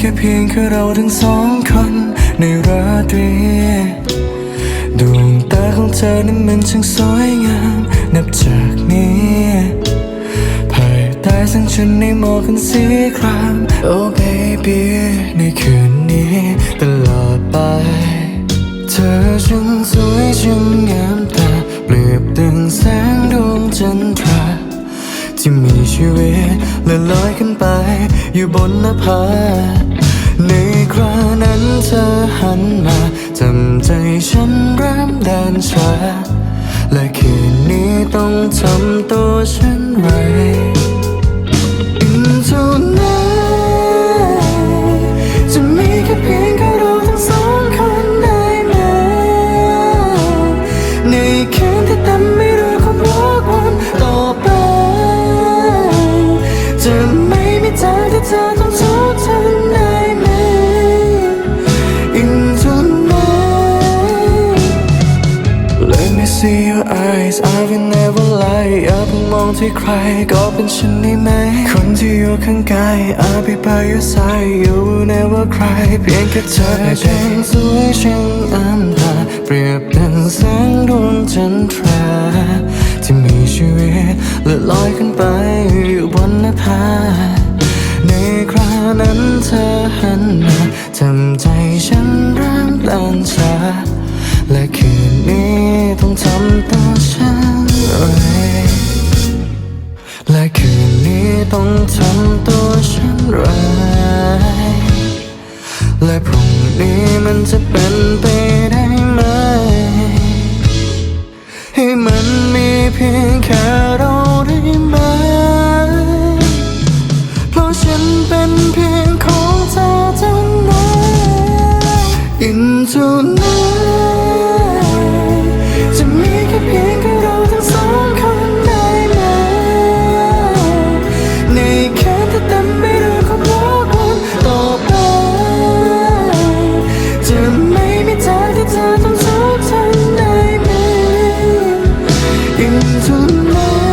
แค่เพียงแค่เราทั้งสองคนในราตรีดวงตาของเธอนั้นมันช่างสวยงาม นับจากนี้ภายใต้แสงจันในหมอกกันสีคราม Oh baby ในคืนนี้ตลอดไป เธอช่างสวยช่างงาม อยู่บนหน้าผาในครานั้นเธอหันมาจำใจฉันเริ่มเดินช้าและคืนนี้ต้องทำตัวฉันไร see your eyes I will never lie อย่าเพิ่งมองที่ใครก็เป็นฉันได้ไหม คนที่อยู่ข้างกาย I'll be by your side You will never cry เพียงแค่เธอช่างสวยช่างอำตาเปรียบดังแสงดวงจันทรา ที่มีชีวิตและลอยขึ้นไป และคืนนี้ต้องทำตัวฉันไรและคืนนี้ต้องทำตัวฉันไรและพรุ่งนี้มันจะเป็นไปได้ไหม ให้มันมีเพียงแค่เราได้ไหม เพราะฉันเป็นเพียงของเธอเท่านั้น Into night 怎么